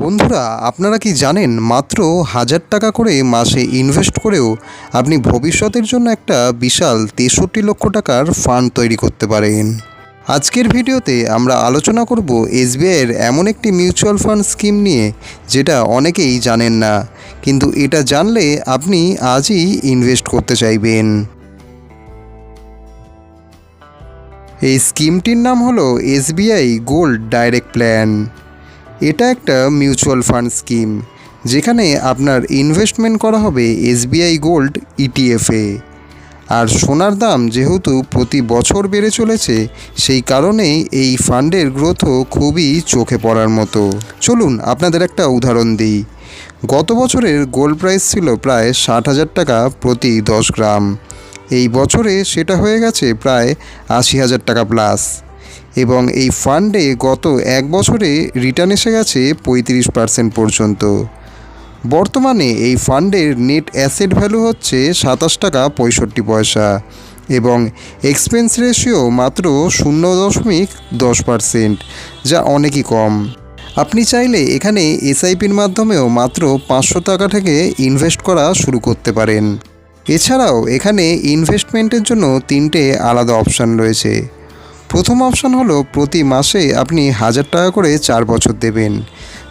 বন্ধুরা, আপনারা কি জানেন, মাত্র হাজার টাকা করে মাসে ইনভেস্ট করেও আপনি ভবিষ্যতের জন্য একটা বিশাল তেষট্টি লক্ষ টাকার ফান্ড তৈরি করতে পারেন। আজকের ভিডিওতে আমরা আলোচনা করব এসবিআইয়ের এমন একটি মিউচুয়াল ফান্ড স্কিম নিয়ে, যেটা অনেকেই জানেন না, কিন্তু এটা জানলে আপনি আজই ইনভেস্ট করতে চাইবেন। এই স্কিমটির নাম হলো এসবিআই গোল্ড ডাইরেক্ট প্ল্যান। এটা একটা মিউচুয়াল ফান্ড স্কিম, যেখানে আপনার ইনভেস্টমেন্ট করা হবে এসবিআই গোল্ড ইটিএফে। আর সোনার দাম যেহেতু প্রতি বছর বেড়ে চলেছে, সেই কারণেই এই ফান্ডের গ্রোথও খুবই চোখে পড়ার মতো। চলুন আপনাদের একটা উদাহরণ দিই। গত বছরের গোল্ড প্রাইস ছিল প্রায় ষাট হাজার টাকা প্রতি দশ গ্রাম। এই বছরে সেটা হয়ে গেছে প্রায় আশি হাজার টাকা প্লাস এবং এই ফান্ডে গত এক বছরে রিটার্ন এসে গেছে পঁয়ত্রিশ পার্সেন্ট পর্যন্ত। বর্তমানে এই ফান্ডের নেট অ্যাসেট ভ্যালু হচ্ছে সাতাশ টাকা পঁয়ষট্টি পয়সা এবং এক্সপেন্স রেশিও মাত্র শূন্য দশমিক দশ পার্সেন্ট, যা অনেকই কম। আপনি চাইলে এখানে এসআইপির মাধ্যমেও মাত্র পাঁচশো টাকা থেকে ইনভেস্ট করা শুরু করতে পারেন। এছাড়াও এখানে ইনভেস্টমেন্টের জন্য তিনটে আলাদা অপশান রয়েছে। প্রথম অপশান হলো প্রতি মাসে আপনি হাজার টাকা করে চার বছর দেবেন।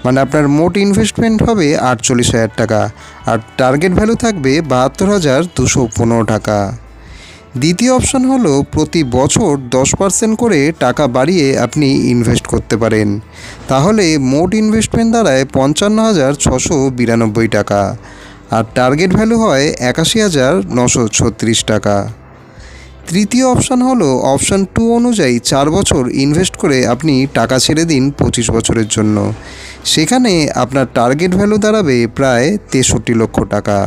মানে আপনার মোট ইনভেস্টমেন্ট হবে আটচল্লিশ হাজার টাকা। আর টার্গেট ভ্যালু থাকবে বাহাত্তর হাজার দুশো পনেরো টাকা। দ্বিতীয় অপশান হলো প্রতি বছর দশ পার্সেন্ট করে টাকা বাড়িয়ে আপনি ইনভেস্ট করতে পারেন। তাহলে মোট ইনভেস্টমেন্ট দাঁড়ায় পঞ্চান্ন হাজার ছশো বিরানব্বই টাকা। আর টার্গেট ভ্যালু হয় একাশি হাজার নশো ছত্রিশ টাকা। তৃতীয় অপশান হলো অপশান টু অনুযায়ী চার বছর ইনভেস্ট করে আপনি টাকা ছেড়ে দিন পঁচিশ বছরের জন্য। সেখানে আপনার টার্গেট ভ্যালু দাঁড়াবে প্রায় তেষট্টি লক্ষ টাকা।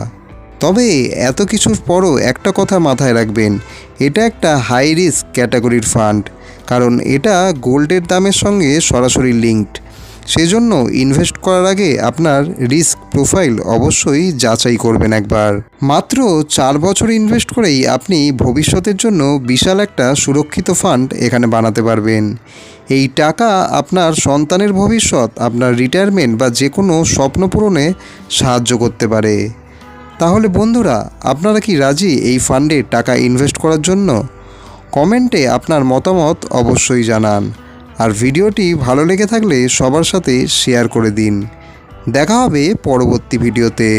তবে এত কিছুর পরও একটা কথা মাথায় রাখবেন, এটা একটা হাই রিস্ক ক্যাটাগরির ফান্ড কারণ এটা গোল্ডের দামের সঙ্গে সরাসরি লিঙ্কড সেজন্য ইনভেস্ট করার আগে আপনার রিস্ক প্রোফাইল অবশ্যই যাচাই করবেন একবার। মাত্র চার বছর ইনভেস্ট করেই আপনি ভবিষ্যতের জন্য বিশাল একটা সুরক্ষিত ফান্ড এখানে বানাতে পারবেন। এই টাকা আপনার সন্তানের ভবিষ্যৎ, আপনার রিটায়ারমেন্ট বা যে কোনো স্বপ্ন পূরণে সাহায্য করতে পারে। তাহলে বন্ধুরা, আপনারা কি রাজি এই ফান্ডে টাকা ইনভেস্ট করার জন্য? কমেন্টে আপনার মতামত অবশ্যই জানান। আর ভিডিওটি ভালো লেগে থাকলে সবার সাথে শেয়ার করে দিন। দেখা হবে পরবর্তী ভিডিওতে।